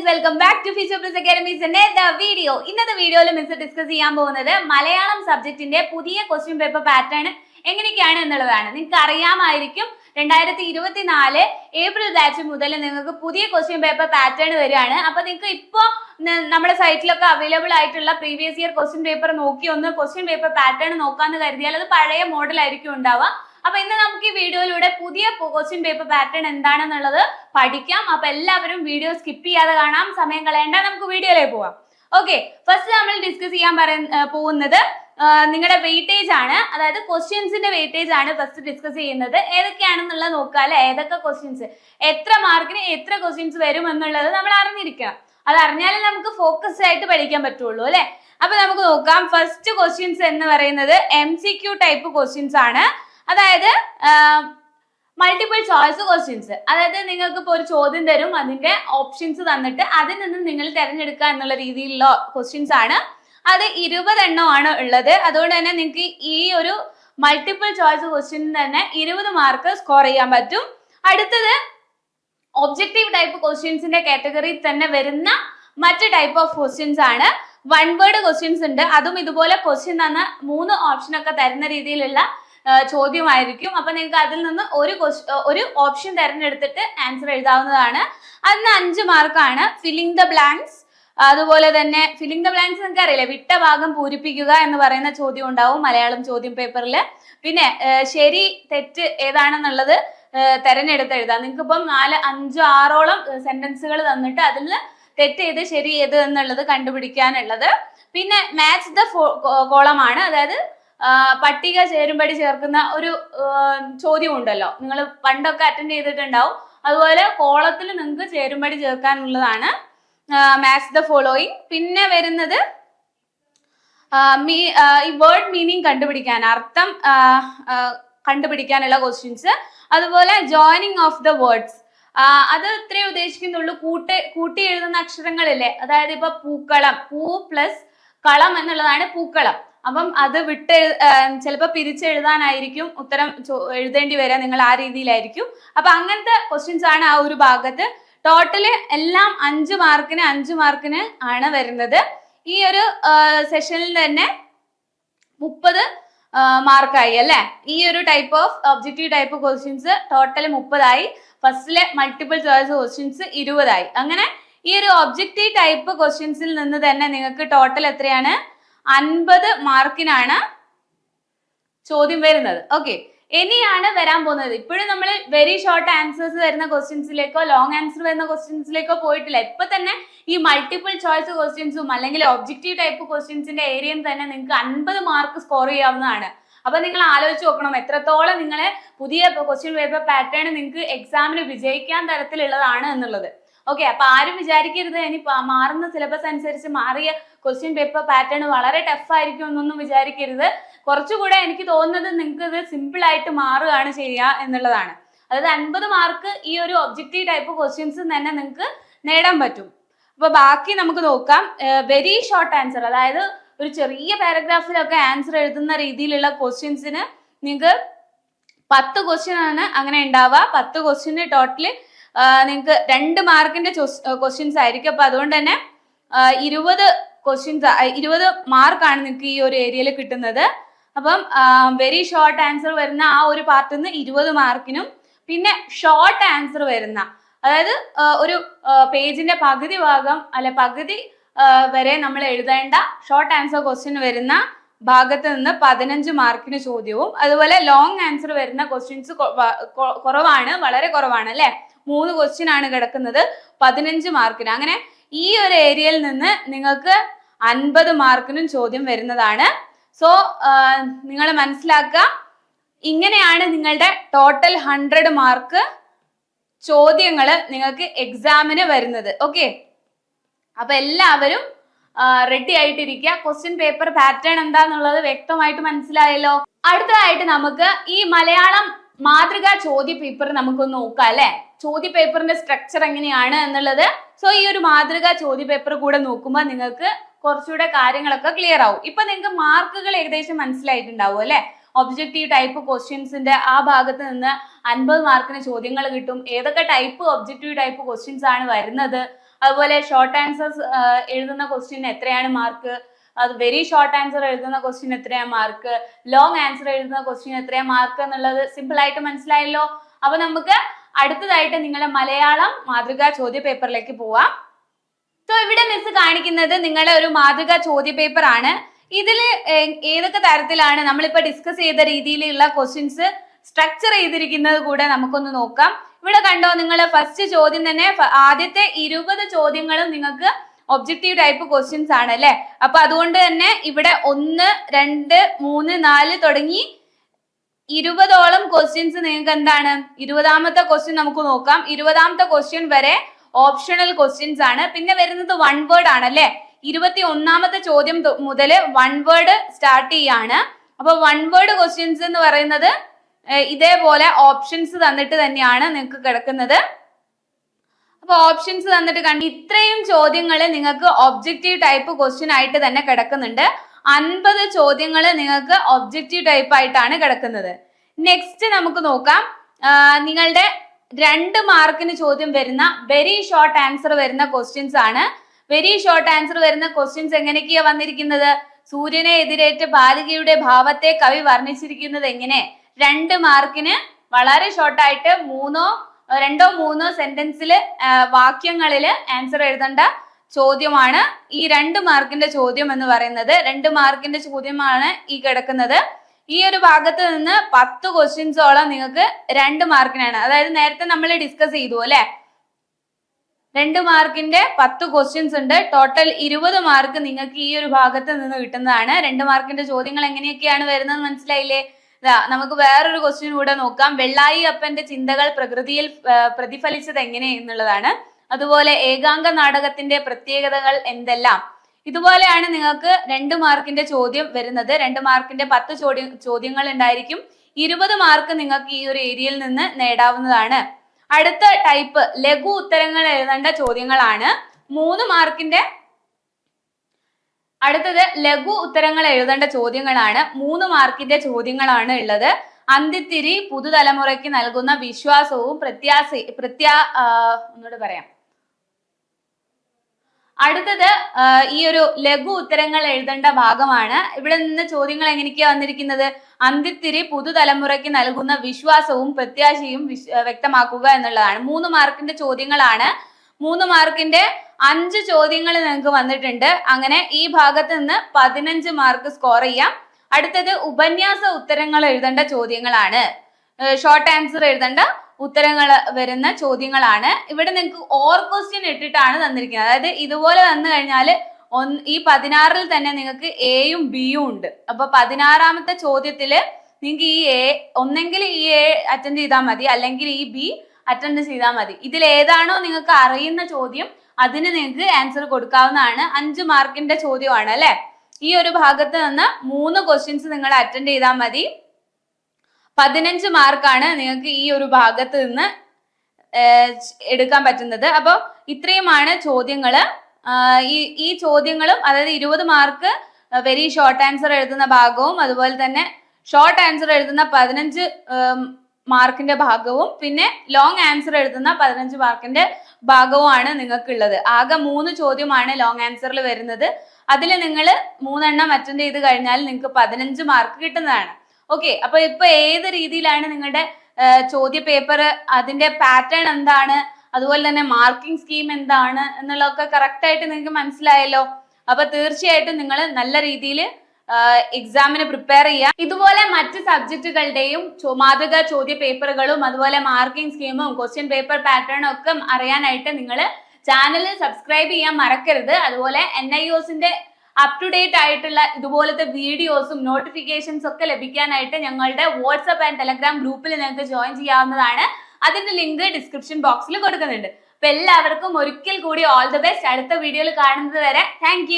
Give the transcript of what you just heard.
Friends welcome back to physio plus അക്കാഡമീസിന്റെ the video ഇന്നത്തെ വീഡിയോയിൽ miss discuss ചെയ്യാൻ പോകുന്നത് മലയാളം സബ്ജക്റ്റിന്റെ പുതിയ ക്വസ്റ്റ്യൻ പേപ്പർ പാറ്റേൺ എങ്ങനെയൊക്കെയാണ് എന്നുള്ളതാണ്. നിങ്ങൾക്ക് അറിയാമായിരിക്കും രണ്ടായിരത്തി ഇരുപത്തിനാല് ഏപ്രിൽ ബാച്ച് മുതൽ നിങ്ങൾക്ക് പുതിയ ക്വസ്റ്റ്യൻ പേപ്പർ പാറ്റേൺ വരികയാണ്. അപ്പൊ നിങ്ങൾക്ക് ഇപ്പോൾ നമ്മുടെ സൈറ്റിലൊക്കെ അവൈലബിൾ ആയിട്ടുള്ള പ്രീവിയസ് ഇയർ ക്വസ്റ്റ്യൻ പേപ്പർ നോക്കി ഒന്ന് ക്വസ്റ്റ്യൻ പേപ്പർ പാറ്റേൺ നോക്കാന്ന് കരുതിയാൽ അത് പഴയ മോഡൽ ആയിരിക്കും ഉണ്ടാവുക. അപ്പൊ ഇന്ന് നമുക്ക് ഈ വീഡിയോയിലൂടെ പുതിയ ക്വസ്റ്റ്യൻ പേപ്പർ പാറ്റേൺ എന്താണെന്നുള്ളത് പഠിക്കാം. അപ്പൊ എല്ലാവരും വീഡിയോ സ്കിപ്പ് ചെയ്യാതെ കാണാം. സമയം കളയണ്ട. നമുക്ക് വീഡിയോയിലേക്ക് പോവാം. ഓക്കെ ഫസ്റ്റ് നമ്മൾ ഡിസ്കസ് ചെയ്യാൻ പറയുന്ന പോകുന്നത് നിങ്ങളുടെ വെയിറ്റേജ് ആണ്. അതായത് ക്വസ്റ്റ്യൻസിന്റെ വെയിറ്റേജ് ആണ് ഫസ്റ്റ് ഡിസ്കസ് ചെയ്യുന്നത്. ഏതൊക്കെയാണെന്നുള്ളത് നോക്കുക അല്ലെ? ഏതൊക്കെ ക്വസ്റ്റ്യൻസ് എത്ര മാർക്കിന് എത്ര ക്വസ്റ്റ്യൻസ് വരും എന്നുള്ളത് നമ്മൾ അറിഞ്ഞിരിക്കണം. അത് അറിഞ്ഞാലേ നമുക്ക് ഫോക്കസ്ഡ് ആയിട്ട് പഠിക്കാൻ പറ്റുള്ളൂ അല്ലെ? അപ്പൊ നമുക്ക് നോക്കാം. ഫസ്റ്റ് ക്വസ്റ്റ്യൻസ് എന്ന് പറയുന്നത് എം സി ടൈപ്പ് ക്വസ്റ്റ്യൻസ് ആണ്. അതായത് മൾട്ടിപ്പിൾ ചോയ്സ് ക്വസ്റ്റ്യൻസ് അതായത് നിങ്ങൾക്ക് ഇപ്പോൾ ഒരു ചോദ്യം തരും അതിന്റെ ഓപ്ഷൻസ് തന്നിട്ട് അതിൽ നിന്ന് നിങ്ങൾ തിരഞ്ഞെടുക്കുക എന്നുള്ള രീതിയിലുള്ള ക്വസ്റ്റ്യൻസ് ആണ്. അത് ഇരുപതെണ്ണമാണ് ഉള്ളത്. അതുകൊണ്ട് തന്നെ നിങ്ങൾക്ക് ഈ ഒരു മൾട്ടിപ്പിൾ ചോയ്സ് ക്വസ്റ്റ്യൻ തന്നെ ഇരുപത് മാർക്ക് സ്കോർ ചെയ്യാൻ പറ്റും. അടുത്തത് ഒബ്ജക്റ്റീവ് ടൈപ്പ് ക്വസ്റ്റ്യൻസിന്റെ കാറ്റഗറിയിൽ തന്നെ വരുന്ന മറ്റ് ടൈപ്പ് ഓഫ് ക്വസ്റ്റ്യൻസ് ആണ്. വൺ വേർഡ് ക്വസ്റ്റ്യൻസ് ഉണ്ട്. അതും ഇതുപോലെ ക്വസ്റ്റ്യൻ തന്ന മൂന്ന് ഓപ്ഷൻ ഒക്കെ തരുന്ന രീതിയിലുള്ള ചോദ്യമായിരിക്കും. അപ്പൊ നിങ്ങൾക്ക് അതിൽ നിന്ന് ഒരു ഒരു ഓപ്ഷൻ തിരഞ്ഞെടുത്തിട്ട് ആൻസർ എഴുതാവുന്നതാണ്. അതിന് അഞ്ച് മാർക്കാണ് ഫില്ലിംഗ് ദ ബ്ലാങ്ക്സ് അതുപോലെ തന്നെ ഫില്ലിംഗ് ദ ബ്ലാങ്ക്സ് നിങ്ങൾക്ക് അറിയില്ലേ വിട്ട ഭാഗം പൂരിപ്പിക്കുക എന്ന് പറയുന്ന ചോദ്യം ഉണ്ടാവും മലയാളം ചോദ്യം പേപ്പറിൽ. പിന്നെ ശരി തെറ്റ് ഏതാണെന്നുള്ളത് തെരഞ്ഞെടുത്ത് എഴുതാം. നിങ്ങൾക്ക് ഇപ്പം നാല് അഞ്ചോ ആറോളം സെന്റൻസുകൾ തന്നിട്ട് അതിൽ തെറ്റ് ഏത് ശരി ഏത് എന്നുള്ളത് കണ്ടുപിടിക്കാനുള്ളത്. പിന്നെ മാച്ച് ദ കോളമാണ് അതായത് പട്ടിക ചേരുംപടി ചേർക്കുന്ന ഒരു ചോദ്യം ഉണ്ടല്ലോ നിങ്ങൾ പണ്ടൊക്കെ അറ്റൻഡ് ചെയ്തിട്ടുണ്ടാവും. അതുപോലെ കോളത്തിൽ നിങ്ങൾക്ക് ചേരുംപടി ചേർക്കാനുള്ളതാണ് മാച്ച് ദ ഫോളോയിങ് പിന്നെ വരുന്നത് ഈ വേർഡ് മീനിങ് കണ്ടുപിടിക്കാൻ അർത്ഥം കണ്ടുപിടിക്കാനുള്ള ക്വസ്റ്റ്യൻസ് അതുപോലെ ജോയിനിങ് ഓഫ് ദ വേർഡ്സ് അത് ഇത്രേ ഉദ്ദേശിക്കുന്നുള്ളൂ. കൂട്ടി കൂട്ടി എഴുതുന്ന അക്ഷരങ്ങളില്ലേ? അതായത് ഇപ്പൊ പൂക്കളം പൂ പ്ലസ് കളം എന്നുള്ളതാണ് പൂക്കളം. അപ്പം അത് വിട്ട് ചിലപ്പോൾ പിരിച്ചെഴുതാനായിരിക്കും ഉത്തരം എഴുതേണ്ടി വരിക നിങ്ങൾ ആ രീതിയിലായിരിക്കും. അപ്പൊ അങ്ങനത്തെ ക്വസ്റ്റ്യൻസ് ആണ് ആ ഒരു ഭാഗത്ത്. ടോട്ടൽ എല്ലാം അഞ്ച് മാർക്കിന് അഞ്ച് മാർക്കിന് ആണ് വരുന്നത്. ഈ ഒരു സെഷനിൽ തന്നെ മുപ്പത് മാർക്കായി അല്ലെ? ഈ ഒരു type of objective type questions total മുപ്പതായി. ഫസ്റ്റിലെ മൾട്ടിപ്പിൾ ചോയ്സ് ക്വസ്റ്റ്യൻസ് ഇരുപതായി. അങ്ങനെ ഈ ഒരു ഒബ്ജക്റ്റീവ് ടൈപ്പ് ക്വസ്റ്റ്യൻസിൽ നിന്ന് തന്നെ നിങ്ങൾക്ക് ടോട്ടൽ എത്രയാണ്? അൻപത് മാർക്കിനാണ് ചോദ്യം വരുന്നത്. ഓക്കെ ഇനിയാണ് വരാൻ പോകുന്നത്. ഇപ്പോഴും നമ്മൾ വെരി ഷോർട്ട് ആൻസേഴ്സ് വരുന്ന ക്വസ്റ്റ്യൻസിലേക്കോ ലോങ് ആൻസർ വരുന്ന ക്വസ്റ്റ്യൻസിലേക്കോ പോയിട്ടില്ല. ഇപ്പൊ തന്നെ ഈ മൾട്ടിപ്പിൾ ചോയ്സ് ക്വസ്റ്റ്യൻസും അല്ലെങ്കിൽ ഒബ്ജക്റ്റീവ് ടൈപ്പ് ക്വസ്റ്റ്യൻസിന്റെ ഏരിയയും തന്നെ നിങ്ങൾക്ക് അൻപത് മാർക്ക് സ്കോർ ചെയ്യാവുന്നതാണ്. അപ്പൊ നിങ്ങൾ ആലോചിച്ച് നോക്കണം. എത്രത്തോളം നിങ്ങളെ പുതിയ ക്വസ്റ്റ്യൻ പേപ്പർ പാറ്റേൺ നിങ്ങൾക്ക് എക്സാമിന് വിജയിക്കാൻ തരത്തിലുള്ളതാണ് എന്നുള്ളത്. ഓക്കെ അപ്പൊ ആരും വിചാരിക്കരുത്. ഇനി മാറുന്ന സിലബസ് അനുസരിച്ച് മാറിയ ക്വസ്റ്റ്യൻ പേപ്പർ പാറ്റേൺ വളരെ ടഫ് ആയിരിക്കും എന്നൊന്നും വിചാരിക്കരുത്. കുറച്ചുകൂടെ എനിക്ക് തോന്നുന്നത് നിങ്ങൾക്ക് ഇത് സിമ്പിൾ ആയിട്ട് മാറുകയാണ് ചെയ്യുക എന്നുള്ളതാണ്. അതായത് അൻപത് മാർക്ക് ഈ ഒരു ഒബ്ജക്റ്റീവ് ടൈപ്പ് ക്വസ്റ്റ്യൻസ് തന്നെ നിങ്ങൾക്ക് നേടാൻ പറ്റും. അപ്പൊ ബാക്കി നമുക്ക് നോക്കാം. വെരി ഷോർട്ട് ആൻസർ അതായത് ഒരു ചെറിയ പാരഗ്രാഫിലൊക്കെ ആൻസർ എഴുതുന്ന രീതിയിലുള്ള ക്വസ്റ്റ്യൻസിന് നിങ്ങൾക്ക് പത്ത് ക്വസ്റ്റ്യൻ ആണ് അങ്ങനെ ഉണ്ടാവുക. പത്ത് ക്വസ്റ്റ്യന് ടോട്ടൽ നിങ്ങൾക്ക് രണ്ട് മാർക്കിന്റെ ക്വസ്റ്റ്യൻസ് ആയിരിക്കും. അപ്പൊ അതുകൊണ്ട് തന്നെ ഇരുപത് ക്വസ്റ്റ്യൻസ് ഇരുപത് മാർക്കാണ് നിങ്ങൾക്ക് ഈ ഒരു ഏരിയയിൽ കിട്ടുന്നത്. അപ്പം വെരി ഷോർട്ട് ആൻസർ വരുന്ന ആ ഒരു പാർട്ടിൽ നിന്ന് ഇരുപത് മാർക്കിനും പിന്നെ ഷോർട്ട് ആൻസർ വരുന്ന അതായത് ഒരു പേജിന്റെ പകുതി ഭാഗം അല്ലെ പകുതി വരെ നമ്മൾ എഴുതേണ്ട ഷോർട്ട് ആൻസർ ക്വസ്റ്റ്യൻ വരുന്ന ഭാഗത്ത് നിന്ന് പതിനഞ്ച് മാർക്കിന് ചോദ്യവും അതുപോലെ ലോങ് ആൻസർ വരുന്ന ക്വസ്റ്റ്യൻസ് കുറവാണ് വളരെ കുറവാണ് അല്ലെ? മൂന്ന് ക്വസ്റ്റ്യൻ ആണ് കിടക്കുന്നത്. പതിനഞ്ച് മാർക്കിന് അങ്ങനെ ഈ ഒരു ഏരിയയിൽ നിന്ന് നിങ്ങൾക്ക് അൻപത് മാർക്കിനും ചോദ്യം വരുന്നതാണ്. സോ നിങ്ങൾ മനസ്സിലാക്കുക. ഇങ്ങനെയാണ് നിങ്ങളുടെ ടോട്ടൽ ഹൺഡ്രഡ് മാർക്ക് ചോദ്യങ്ങൾ നിങ്ങൾക്ക് എക്സാമിന് വരുന്നത്. ഓക്കെ അപ്പൊ എല്ലാവരും റെഡി ആയിട്ടിരിക്കുക. ക്വസ്റ്റ്യൻ പേപ്പർ പാറ്റേൺ എന്താന്നുള്ളത് വ്യക്തമായിട്ട് മനസ്സിലായല്ലോ. അടുത്തതായിട്ട് നമുക്ക് ഈ മലയാളം മാതൃക ചോദ്യ പേപ്പർ നമുക്കൊന്ന് നോക്കാം അല്ലെ? ചോദ്യ പേപ്പറിന്റെ സ്ട്രക്ചർ എങ്ങനെയാണ് എന്നുള്ളത്. സോ ഈ ഒരു മാതൃക ചോദ്യ പേപ്പർ കൂടെ നോക്കുമ്പോൾ നിങ്ങൾക്ക് കുറച്ചുകൂടെ കാര്യങ്ങളൊക്കെ ക്ലിയർ ആവും. ഇപ്പൊ നിങ്ങൾക്ക് മാർക്കുകൾ ഏകദേശം മനസ്സിലായിട്ടുണ്ടാവും അല്ലെ? ഒബ്ജക്റ്റീവ് ടൈപ്പ് ക്വസ്റ്റ്യൻസിന്റെ ആ ഭാഗത്ത് നിന്ന് അൻപത് മാർക്കിന് ചോദ്യങ്ങൾ കിട്ടും. ഏതൊക്കെ ടൈപ്പ് ഒബ്ജക്റ്റീവ് ടൈപ്പ് ക്വസ്റ്റ്യൻസ് ആണ് വരുന്നത്? അതുപോലെ ഷോർട്ട് ആൻസേഴ്സ് എഴുതുന്ന ക്വസ്റ്റ്യൻ എത്രയാണ് മാർക്ക്? അത് വെരി ഷോർട്ട് ആൻസർ എഴുതുന്ന ക്വസ്റ്റ്യൻ എത്രയാ മാർക്ക് ലോങ് ആൻസർ എഴുതുന്ന ക്വസ്റ്റ്യൻ എത്രയാ മാർക്ക് എന്നുള്ളത് സിമ്പിൾ ആയിട്ട് മനസ്സിലായല്ലോ? അപ്പൊ നമുക്ക് അടുത്തതായിട്ട് നിങ്ങളുടെ മലയാളം മാതൃകാ ചോദ്യ പേപ്പറിലേക്ക് പോവാം. സോ ഇവിടെ മിസ് കാണിക്കുന്നത് നിങ്ങളുടെ ഒരു മാതൃകാ ചോദ്യ പേപ്പർ ആണ്. ഇതിൽ ഏതൊക്കെ തരത്തിലാണ് നമ്മളിപ്പോ ഡിസ്കസ് ചെയ്ത രീതിയിലുള്ള ക്വസ്റ്റ്യൻസ് സ്ട്രക്ചർ ചെയ്തിരിക്കുന്നത് കൂടെ നമുക്കൊന്ന് നോക്കാം. ഇവിടെ കണ്ടോ നിങ്ങൾ ഫസ്റ്റ് ചോദ്യം തന്നെ ആദ്യത്തെ ഇരുപത് ചോദ്യങ്ങളും നിങ്ങൾക്ക് ഒബ്ജക്റ്റീവ് ടൈപ്പ് ക്വസ്റ്റ്യൻസ് ആണ് അല്ലെ? അപ്പൊ അതുകൊണ്ട് തന്നെ ഇവിടെ ഒന്ന് രണ്ട് മൂന്ന് നാല് തുടങ്ങി ഇരുപതോളം ക്വസ്റ്റ്യൻസ് നിങ്ങൾക്ക് എന്താണ്? ഇരുപതാമത്തെ ക്വസ്റ്റ്യൻ നമുക്ക് നോക്കാം. ഇരുപതാമത്തെ ക്വസ്റ്റ്യൻ വരെ ഓപ്ഷണൽ ക്വസ്റ്റ്യൻസ് ആണ്. പിന്നെ വരുന്നത് വൺ വേർഡ് ആണ് അല്ലെ? ഇരുപത്തി ഒന്നാമത്തെ ചോദ്യം മുതൽ വൺ വേർഡ് സ്റ്റാർട്ട് ചെയ്യാണ്. അപ്പൊ വൺ വേർഡ് ക്വസ്റ്റ്യൻസ് എന്ന് പറയുന്നത് ഇതേപോലെ ഓപ്ഷൻസ് തന്നിട്ട് തന്നെയാണ് നിങ്ങൾക്ക് കിടക്കുന്നത്. അപ്പൊ ഓപ്ഷൻസ് തന്നിട്ട് കണ്ട് ഇത്രയും ചോദ്യങ്ങൾ നിങ്ങൾക്ക് ഒബ്ജക്റ്റീവ് ടൈപ്പ് ക്വസ്റ്റ്യൻ ആയിട്ട് തന്നെ കിടക്കുന്നുണ്ട്. അൻപത് ചോദ്യങ്ങൾ നിങ്ങൾക്ക് ഒബ്ജക്റ്റീവ് ടൈപ്പ് ആയിട്ടാണ് കിടക്കുന്നത്. നെക്സ്റ്റ് നമുക്ക് നോക്കാം. നിങ്ങളുടെ രണ്ട് മാർക്കിന് ചോദ്യം വരുന്ന വെരി ഷോർട്ട് ആൻസർ വരുന്ന ക്വസ്റ്റ്യൻസ് ആണ്. വെരി ഷോർട്ട് ആൻസർ വരുന്ന ക്വസ്റ്റ്യൻസ് എങ്ങനെയൊക്കെയാ വന്നിരിക്കുന്നത്? സൂര്യനെ എതിരേറ്റ് ബാലികയുടെ ഭാവത്തെ കവി വർണിച്ചിരിക്കുന്നത് എങ്ങനെ? രണ്ട് മാർക്കിന് വളരെ ഷോർട്ടായിട്ട് മൂന്നോ രണ്ടോ മൂന്നോ സെന്റൻസിൽ വാക്യങ്ങളിൽ ആൻസർ എഴുതേണ്ട ചോദ്യമാണ്. ഈ രണ്ട് മാർക്കിന്റെ ചോദ്യം എന്ന് പറയുന്നത്. രണ്ട് മാർക്കിന്റെ ചോദ്യമാണ് ഈ കിടക്കുന്നത്. ഈ ഒരു ഭാഗത്ത് നിന്ന് പത്ത് ക്വസ്റ്റ്യൻസോളം നിങ്ങൾക്ക് രണ്ട് മാർക്കിനാണ്. അതായത് നേരത്തെ നമ്മൾ ഡിസ്കസ് ചെയ്തു അല്ലെ? രണ്ട് മാർക്കിന്റെ പത്ത് ക്വസ്റ്റ്യൻസ് ഉണ്ട്. ടോട്ടൽ ഇരുപത് മാർക്ക് നിങ്ങൾക്ക് ഈ ഒരു ഭാഗത്ത് നിന്ന് കിട്ടുന്നതാണ്. രണ്ട് മാർക്കിന്റെ ചോദ്യങ്ങൾ എങ്ങനെയൊക്കെയാണ് വരുന്നത് മനസ്സിലായില്ലേ? നമുക്ക് വേറൊരു ക്വസ്റ്റ്യൻ കൂടെ നോക്കാം. വെള്ളായി അപ്പന്റെ ചിന്തകൾ പ്രകൃതിയിൽ പ്രതിഫലിച്ചത് എങ്ങനെ എന്നുള്ളതാണ്. അതുപോലെ ഏകാംഗ നാടകത്തിന്റെ പ്രത്യേകതകൾ എന്തെല്ലാം? ഇതുപോലെയാണ് നിങ്ങൾക്ക് രണ്ട് മാർക്കിന്റെ ചോദ്യം വരുന്നത്. രണ്ട് മാർക്കിന്റെ പത്ത് ചോദ്യ ചോദ്യങ്ങൾ ഉണ്ടായിരിക്കും. ഇരുപത് മാർക്ക് നിങ്ങൾക്ക് ഈ ഒരു ഏരിയയിൽ നിന്ന് നേടാവുന്നതാണ്. അടുത്ത ടൈപ്പ് ലഘു ഉത്തരങ്ങൾ എഴുതേണ്ട ചോദ്യങ്ങളാണ്. മൂന്ന് മാർക്കിന്റെ അടുത്തത് ലഘു ഉത്തരങ്ങൾ എഴുതേണ്ട ചോദ്യങ്ങളാണ്. മൂന്ന് മാർക്കിന്റെ ചോദ്യങ്ങളാണ് ഉള്ളത്. അന്തിത്തിരി പുതുതലമുറയ്ക്ക് നൽകുന്ന വിശ്വാസവും പ്രത്യാസ പ്രത്യാ ഒന്നുകൂടെ പറയാം. അടുത്തത് ഈ ഒരു ലഘു ഉത്തരങ്ങൾ എഴുതേണ്ട ഭാഗമാണ്. ഇവിടെ നിന്ന് ചോദ്യങ്ങൾ എങ്ങനെയൊക്കെയാ വന്നിരിക്കുന്നത്? അന്തിത്തിരി പുതുതലമുറയ്ക്ക് നൽകുന്ന വിശ്വാസവും പ്രത്യാശയും വ്യക്തമാക്കുക എന്നുള്ളതാണ്. മൂന്ന് മാർക്കിന്റെ ചോദ്യങ്ങളാണ്. മൂന്ന് മാർക്കിന്റെ അഞ്ച് ചോദ്യങ്ങൾ നിങ്ങൾക്ക് വന്നിട്ടുണ്ട്. അങ്ങനെ ഈ ഭാഗത്ത് നിന്ന് പതിനഞ്ച് മാർക്ക് സ്കോർ ചെയ്യാം. അടുത്തത് ഉപന്യാസ ഉത്തരങ്ങൾ എഴുതേണ്ട ചോദ്യങ്ങളാണ്. ഷോർട്ട് ആൻസർ എഴുതേണ്ട ഉത്തരങ്ങൾ വരുന്ന ചോദ്യങ്ങളാണ്. ഇവിടെ നിങ്ങൾക്ക് ഓർ ക്വസ്റ്റ്യൻ ഇട്ടിട്ടാണ് തന്നിരിക്കുന്നത്. അതായത് ഇതുപോലെ വന്നു കഴിഞ്ഞാൽ ഒന്ന് ഈ പതിനാറിൽ തന്നെ നിങ്ങൾക്ക് എയും ബിയും ഉണ്ട്. അപ്പൊ പതിനാറാമത്തെ ചോദ്യത്തിൽ നിങ്ങൾക്ക് ഈ എ ഒന്നെങ്കിൽ ഈ എ അറ്റൻഡ് ചെയ്താൽ മതി. അല്ലെങ്കിൽ ഈ ബി അറ്റൻഡ് ചെയ്താൽ മതി. ഇതിൽ ഏതാണോ നിങ്ങൾക്ക് അറിയുന്ന ചോദ്യം അതിന് നിങ്ങൾക്ക് ആൻസർ കൊടുക്കാവുന്നതാണ്. അഞ്ച് മാർക്കിന്റെ ചോദ്യമാണ് അല്ലെ? ഈ ഒരു ഭാഗത്ത് നിന്ന് മൂന്ന് ക്വസ്റ്റ്യൻസ് നിങ്ങൾ അറ്റൻഡ് ചെയ്താൽ മതി. പതിനഞ്ച് മാർക്കാണ് നിങ്ങൾക്ക് ഈ ഒരു ഭാഗത്ത് നിന്ന് എടുക്കാൻ പറ്റുന്നത്. അപ്പോൾ ഇത്രയുമാണ് ചോദ്യങ്ങൾ. ഈ ഈ ചോദ്യങ്ങളും അതായത് ഇരുപത് മാർക്ക് വെരി ഷോർട്ട് ആൻസർ എഴുതുന്ന ഭാഗവും അതുപോലെ തന്നെ ഷോർട്ട് ആൻസർ എഴുതുന്ന പതിനഞ്ച് മാർക്കിന്റെ ഭാഗവും പിന്നെ ലോങ് ആൻസർ എഴുതുന്ന പതിനഞ്ച് മാർക്കിന്റെ ഭാഗവുമാണ് നിങ്ങൾക്കുള്ളത്. ആകെ മൂന്ന് ചോദ്യമാണ് ലോങ് ആൻസറിൽ വരുന്നത്. അതിൽ നിങ്ങൾ മൂന്നെണ്ണം അറ്റൻഡ് ചെയ്ത് കഴിഞ്ഞാൽ നിങ്ങൾക്ക് പതിനഞ്ച് മാർക്ക് കിട്ടുന്നതാണ്. ഓക്കെ അപ്പൊ ഇപ്പൊ ഏത് രീതിയിലാണ് നിങ്ങളുടെ ചോദ്യ പേപ്പർ അതിന്റെ പാറ്റേൺ എന്താണ്? അതുപോലെ തന്നെ മാർക്കിംഗ് സ്കീം എന്താണ്? എന്നുള്ളതൊക്കെ കറക്റ്റ് ആയിട്ട് നിങ്ങൾക്ക് മനസ്സിലായല്ലോ? അപ്പൊ തീർച്ചയായിട്ടും നിങ്ങൾ നല്ല രീതിയിൽ എക്സാമിന് പ്രിപ്പയർ ചെയ്യുക ഇതുപോലെ മറ്റ് സബ്ജക്റ്റുകളുടെയും മാതൃകാ ചോദ്യ പേപ്പറുകളും അതുപോലെ മാർക്കിംഗ് സ്കീമും ക്വസ്റ്റ്യൻ പേപ്പർ പാറ്റേണും ഒക്കെ അറിയാനായിട്ട് നിങ്ങൾ ചാനൽ സബ്സ്ക്രൈബ് ചെയ്യാൻ മറക്കരുത്. അതുപോലെ എൻ ഐ ഒസിന്റെ അപ് ടു ഡേറ്റ് ആയിട്ടുള്ള ഇതുപോലത്തെ വീഡിയോസും നോട്ടിഫിക്കേഷൻസ് ഒക്കെ ലഭിക്കാനായിട്ട് ഞങ്ങളുടെ വാട്സപ്പ് ആൻഡ് ടെലഗ്രാം ഗ്രൂപ്പിൽ നിങ്ങൾക്ക് ജോയിൻ ചെയ്യാവുന്നതാണ്. അതിന്റെ ലിങ്ക് ഡിസ്ക്രിപ്ഷൻ ബോക്സിൽ കൊടുക്കുന്നുണ്ട്. അപ്പൊ എല്ലാവർക്കും ഒരിക്കൽ കൂടി ഓൾ ദി ബെസ്റ്റ് അടുത്ത വീഡിയോയിൽ കാണുന്നത് വരെ താങ്ക്